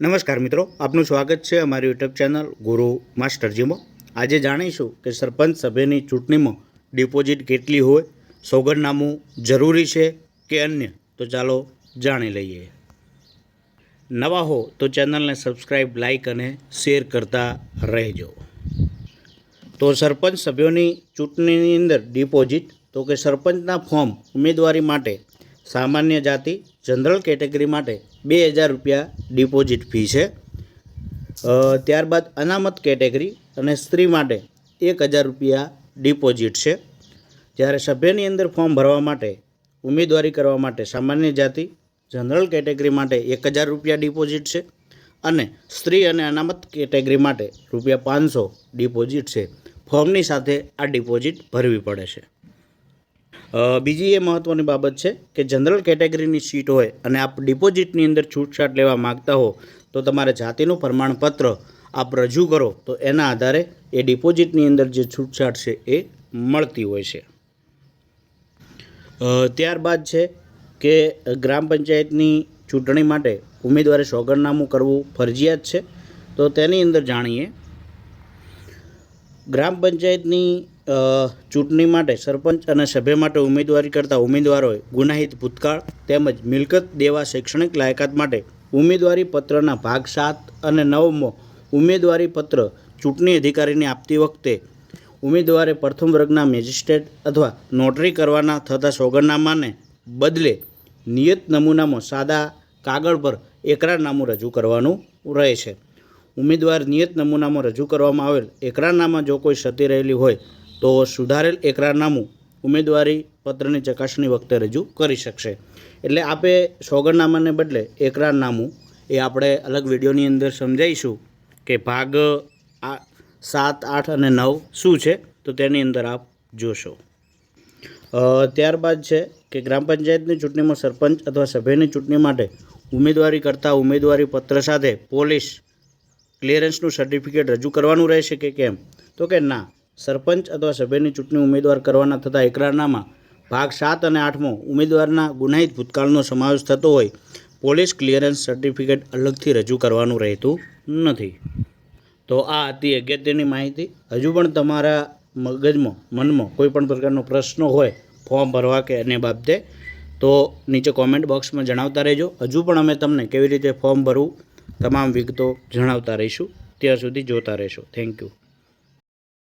નમસ્કાર મિત્રો, આપનું સ્વાગત છે અમારી યુટ્યુબ ચેનલ ગુરુ માસ્ટરજીમાં. આજે જાણીશું કે સરપંચ સભ્યની ચૂંટણીમાં ડિપોઝિટ કેટલી હોય, સોગંદનામું જરૂરી છે કે અન્ય? તો ચાલો જાણી લઈએ. નવા હો તો ચેનલને સબસ્ક્રાઈબ લાઈક અને શેર કરતા રહેજો. તો સરપંચ સભ્યોની ચૂંટણીની અંદર ડિપોઝિટ, તો કે સરપંચના ફોર્મ ઉમેદવારી માટે સામાન્ય જાતિ જનરલ કેટેગરી માટે બે હજાર રૂપિયા ડિપોઝિટ ફી છે. ત્યારબાદ અનામત કેટેગરી અને સ્ત્રી માટે એક હજાર રૂપિયા ડિપોઝિટ છે. જ્યારે સભ્યની અંદર ફોર્મ ભરવા માટે ઉમેદવારી કરવા માટે સામાન્ય જાતિ જનરલ કેટેગરી માટે એક હજાર રૂપિયા ડિપોઝિટ છે અને સ્ત્રી અને અનામત કેટેગરી માટે રૂપિયા પાંચસો ડિપોઝિટ છે. ફોર્મની સાથે આ ડિપોઝિટ ભરવી પડે છે. બીજી એ મહત્ત્વની બાબત છે કે જનરલ કેટેગરીની સીટ હોય અને આપ ડિપોઝિટની અંદર છૂટછાટ લેવા માગતા હો, તો તમારે જાતિનું પ્રમાણપત્ર આપ રજૂ કરો, તો એના આધારે એ ડિપોઝિટની અંદર જે છૂટછાટ છે એ મળતી હોય છે. ત્યારબાદ છે કે ગ્રામ પંચાયતની ચૂંટણી માટે ઉમેદવારે સોગંદનામું કરવું ફરજિયાત છે, તો તેની અંદર જાણીએ. ગ્રામ પંચાયતની ચૂંટણી માટે સરપંચ અને સભ્ય માટે ઉમેદવારી કરતા ઉમેદવારોએ ગુનાહિત ભૂતકાળ તેમજ મિલકત દેવા શૈક્ષણિક લાયકાત માટે ઉમેદવારી પત્રના ભાગ સાત અને નવમો ઉમેદવારી પત્ર ચૂંટણી અધિકારીને આપતી વખતે ઉમેદવારે પ્રથમ વર્ગના મેજિસ્ટ્રેટ અથવા નોટરી કરવાના થતા સોગંદનામાને બદલે નિયત નમૂનામાં સાદા કાગળ પર એકરારનામું રજૂ કરવાનું રહે છે. ઉમેદવાર નિયત નમૂનામાં રજૂ કરવામાં આવેલ એકરારનામા જો કોઈ ક્ષતિ રહેલી હોય તો સુધારેલ એકરારનામું ઉમેદવારી પત્રની ચકાસણી વખતે રજૂ કરી શકશે. એટલે આપે સોગંદનામાને બદલે એકરારનામું એ આપણે અલગ વિડીયોની અંદર સમજાવીશું કે ભાગ આ સાત, આઠ અને નવ શું છે? તો તેની અંદર આપ જોશો. ત્યારબાદ છે કે ગ્રામ પંચાયતની ચૂંટણીમાં સરપંચ અથવા સભ્યની ચૂંટણી માટે ઉમેદવારી કરતા ઉમેદવારી પત્ર સાથે પોલીસ ક્લિયરન્સનું સર્ટિફિકેટ રજૂ કરવાનું રહેશે કે કેમ? તો કે ના. સરપંચ અથવા સભ્યની ચૂંટણી ઉમેદવાર કરવાના થતા એકરારનામાં ભાગ સાત અને આઠમો ઉમેદવારના ગુનાહિત ભૂતકાળનો સમાવેશ થતો હોય, પોલીસ ક્લિયરન્સ સર્ટિફિકેટ અલગથી રજૂ કરવાનું રહેતું નથી. તો આ હતી અગત્યની માહિતી. હજુ પણ તમારા મગજમાં, મનમાં કોઈ પણ પ્રકારનો પ્રશ્ન હોય, ફોર્મ ભરવા કે અન્ય બાબતે, તો નીચે કોમેન્ટ બોક્સમાં જણાવતા રહેજો. હજુ પણ અમે તમને કેવી રીતે ફોર્મ ભરવું, તમામ વિગતો જણાવતા રહીશું. ત્યાં સુધી જોતા રહેશો. Thank you.